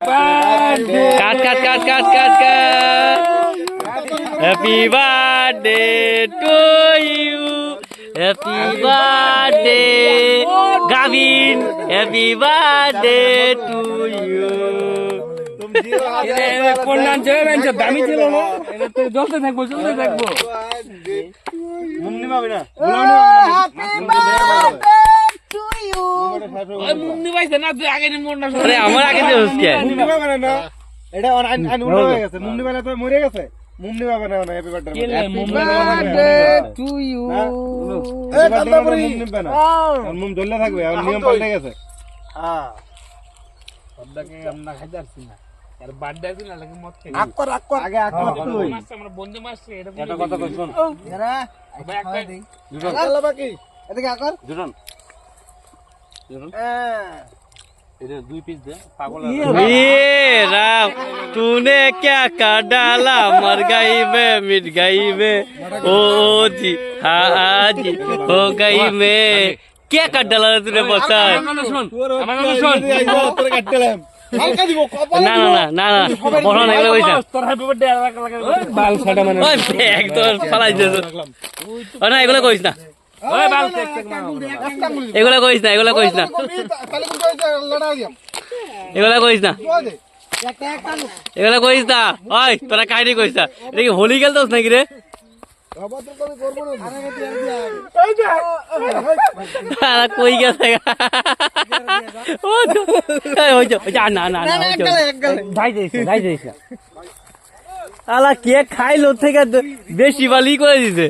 Cut cut cut cut cut cut happy birthday to you happy birthday Gavin happy birthday to you দামি ছিল না? জ্বলতে থাকব জ্বলতে থাকব। মুন্নি পাইছে না তুই আগে নি না আরে আমার আগে যে হচ্ছে। মুমনি পাবে না এটা অন আন উল্টো হয়ে গেছে। মুমনি পাবে তো মরে গেছে। মুমনি পাবে না না হ্যাপি বার্থডে কেলে মুন্নি টু ইউ এ কান্দা পরি মুমনি না। আর মুম জ্বললে থাকবে আর নিয়ম পাল্টে গেছে। হ্যাঁ। সবদাকে আমরা খাইতে পারছি না। আর বার্থডে দিন লাগে মত খাই আকর আকর আগে আকর তুই। আমরা বন্ধু মাস এটা কথা কই শুন। ভাই একটা আল্লাহ বাকি এদিকে আকর দুজন। হ্যাঁ দুই পিস তুনে ক্যা কাডালা ডালা গাই মে মিট গাইবে ও জি হা হা গাই মে। ক্যা কা ডালা তুনে বসা না না না না না বলো না এগুলো কইছা তোর হ্যাপি না। এগুলো কইস না এগুলো কইস না। এগুলো কইস না। কই দে। একটা একটা এগুলো কইস না। ওই তোরা কাহিনী কইস না। এটা কি হোলি খেলতেছ নাকি রে? তো কবি করব না? আরে গতি আর কই গেছে? না না আলা কে খাইলো থেকে বেশি বালি করে দিছে।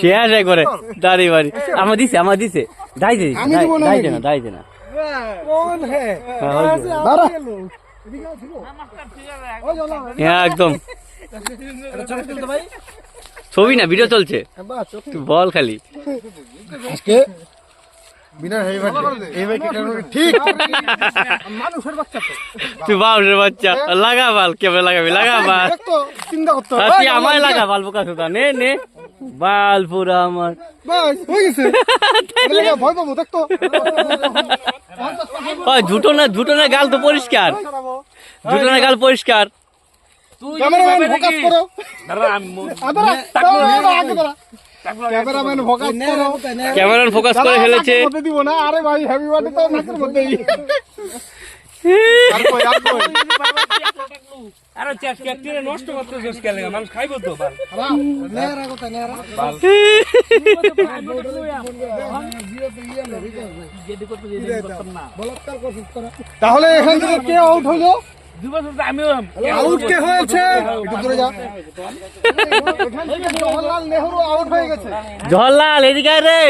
শেষ করে দাঁড়ি বাড়ি। আমার দিছে আমার দিছে। যাই যাই যাই না যাই না কোন হে? হ্যাঁ, হ্যাঁ একদম। ছবি না ভিডিও চলছে। তুই বল খালি। আজকে তুই বাউরের বাচ্চা। লাগা বাল কেমন লাগাবি? লাগা বাল চিন্তা করতে আর তুই আমায় লাগা বাল বোকা সুতা নে নে। বাল পুরা আমার। বাস হয়ে গেছে। ভয় পাবো দেখতো ওই ঝুটো না ঝুটো না গাল তো পরিষ্কার? ঝুটো না গাল পরিষ্কার? ক্যামেরাম্যান ফোকাস করো। ক্যামেরাম্যান ফোকাস ফোকাস ফেলেছে। দিব না। আরে ভাই হেভি বার্থডে তো নাকের মধ্যেই। আর কই আর কই আরে চেক কেক নষ্ট করতে যাস কেলে মানুষ খাইবো তো বাল। নেরা কথা নেরা তাহলে এখান থেকে কে আউট আমিও আউট কে হয়েছে? একটু দূরে যা। এখান থেকে জওহরলাল নেহরু আউট হয়ে গেছে। জহরলাল এদিকে রে।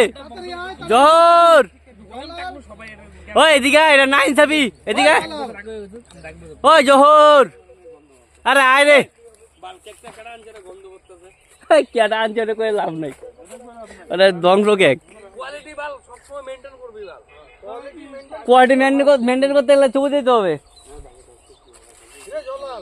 জহর। ওই এদিকে এটা নাইন চাবি এদিকে। ওই জহর। আরে আয় রে। কেডা আনছে ওটা করে লাভ নাই। ওটা ধ্বংস কেক। কোয়ালিটি মেনটেন করতে গেলে ছবি দিতে হবে।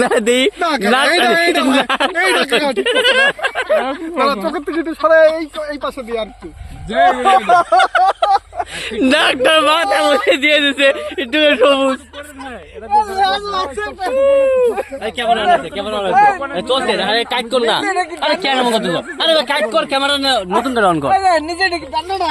না দেই না চোখের থেকে সরে এই পাশে দিয়ে আর ডাক্তার মাথা মধ্যে দিয়ে দিছে একটু সবুজ আরে ক্যামেরা আছে ক্যামেরা আছে চলছে আরে কাট কর না আরে ক্যামেরা করতে আরে কাট কর ক্যামেরা নতুন করে অন কর নিজে জানো না